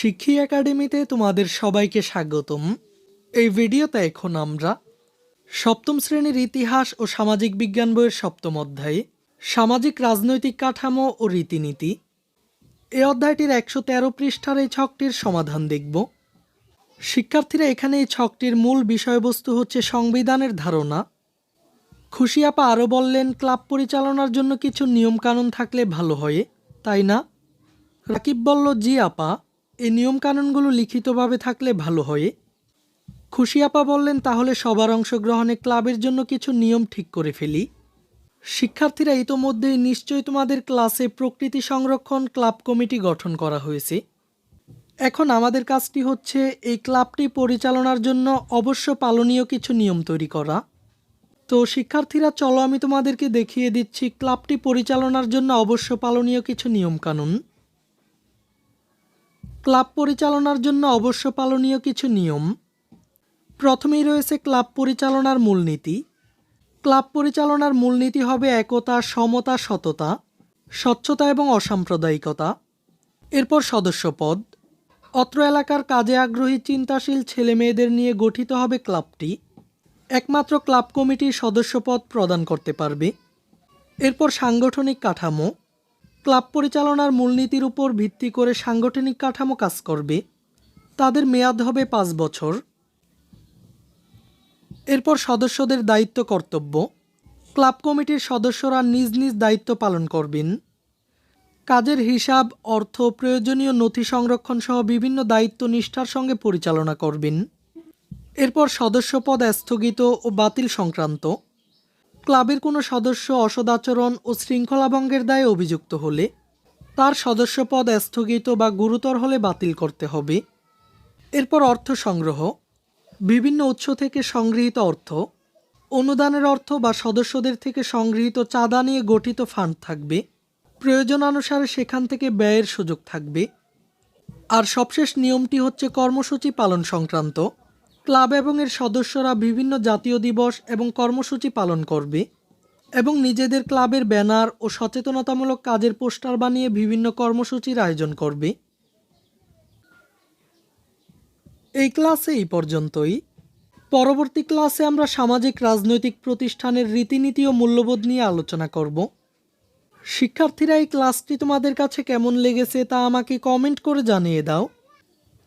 শিক্ষী একাডেমিতে তোমাদের সবাইকে স্বাগতম। এই ভিডিওতে এখন আমরা সপ্তম শ্রেণির ইতিহাস ও সামাজিক বিজ্ঞান বইয়ের সপ্তম অধ্যায়ে, সামাজিক রাজনৈতিক কাঠামো ও রীতিনীতি। এই অধ্যায়টির একশো তেরো পৃষ্ঠার এই ছকটির সমাধান দেখব। শিক্ষার্থীরা এখানে এই ছকটির মূল বিষয়বস্তু হচ্ছে সংবিধানের ধারণা। খুশি আপা আরও বললেন, ক্লাব পরিচালনার জন্য কিছু নিয়মকানুন থাকলে ভালো হয়। তাই না? রাকিব বলল, জি আপা। এই নিয়মকানুনগুলো লিখিতভাবে থাকলে ভালো হয়? খুশি আপা বললেন, তাহলে সবার অংশগ্রহণে ক্লাবের জন্য কিছু নিয়ম ঠিক করে ফেলি। শিক্ষার্থীরা ইতোমধ্যেই নিশ্চয়ই তোমাদের ক্লাসে প্রকৃতি সংরক্ষণ ক্লাব কমিটি গঠন করা হয়েছে। এখন আমাদের কাজটি হচ্ছে এই ক্লাবটি পরিচালনার জন্য অবশ্য পালনীয় কিছু নিয়ম তৈরি করা। তো শিক্ষার্থীরা, চলো আমি তোমাদেরকে দেখিয়ে দিচ্ছি, ক্লাবটি পরিচালনার জন্য অবশ্য পালনীয় কিছু নিয়মকানুন। ক্লাব পরিচালনার জন্য অবশ্য পালনীয় কিছু নিয়ম। প্রথমেই রয়েছে ক্লাব পরিচালনার মূলনীতি। ক্লাব পরিচালনার মূলনীতি হবে একতা, সমতা, সততা, স্বচ্ছতা এবং অসাম্প্রদায়িকতা। এরপর সদস্যপদ। অত্র এলাকার কাজে আগ্রহী, চিন্তাশীল ছেলেমেয়েদের নিয়ে গঠিত হবে ক্লাবটি। একমাত্র ক্লাব কমিটির সদস্যপদ প্রদান করতে পারবে। এরপর সাংগঠনিক কাঠামো। ক্লাব পরিচালনার মূলনীতির উপর ভিত্তি করে সাংগঠনিক কাঠামো কাজ করবে। তাদের মেয়াদ হবে পাঁচ বছর। এরপর সদস্যদের দায়িত্ব কর্তব্য। ক্লাব কমিটির সদস্যরা নিজ নিজ দায়িত্ব পালন করবেন। কাজের হিসাব, অর্থ, প্রয়োজনীয় নথি সংরক্ষণ সহ বিভিন্ন দায়িত্ব নিষ্ঠার সঙ্গে পরিচালনা করবেন। এরপর সদস্যপদ স্থগিত ও বাতিল সংক্রান্ত। ক্লাবের কোনো সদস্য অসদাচরণ ও শৃঙ্খলাভঙ্গের দায়ে অভিযুক্ত হলে তার সদস্যপদ স্থগিত বা গুরুতর হলে বাতিল করতে হবে। এরপর অর্থ সংগ্রহ, বিভিন্ন উৎস থেকে সংগৃহীত অর্থ, অনুদানের অর্থ বা সদস্যদের থেকে সংগৃহীত চাঁদা নিয়ে গঠিত ফান্ড থাকবে, প্রয়োজনানুসারে সেখান থেকে ব্যয়ের সুযোগ থাকবে। আর সবশেষ নিয়মটি হচ্ছে কর্মসূচি পালন সংক্রান্ত। ক্লাব এবং এর সদস্যরা বিভিন্ন জাতীয় দিবস এবং কর্মসূচি পালন করবে এবং নিজেদের ক্লাবের ব্যানার ও সচেতনতামূলক কাজের পোস্টার বানিয়ে বিভিন্ন কর্মসূচির আয়োজন করবে। এই ক্লাসে এই পর্যন্তই। পরবর্তী ক্লাসে আমরা সামাজিক রাজনৈতিক প্রতিষ্ঠানের রীতিনীতি ও মূল্যবোধ নিয়ে আলোচনা করব। শিক্ষার্থীরা এই ক্লাসটি তোমাদের কাছে কেমন লেগেছে তা আমাকে কমেন্ট করে জানিয়ে দাও।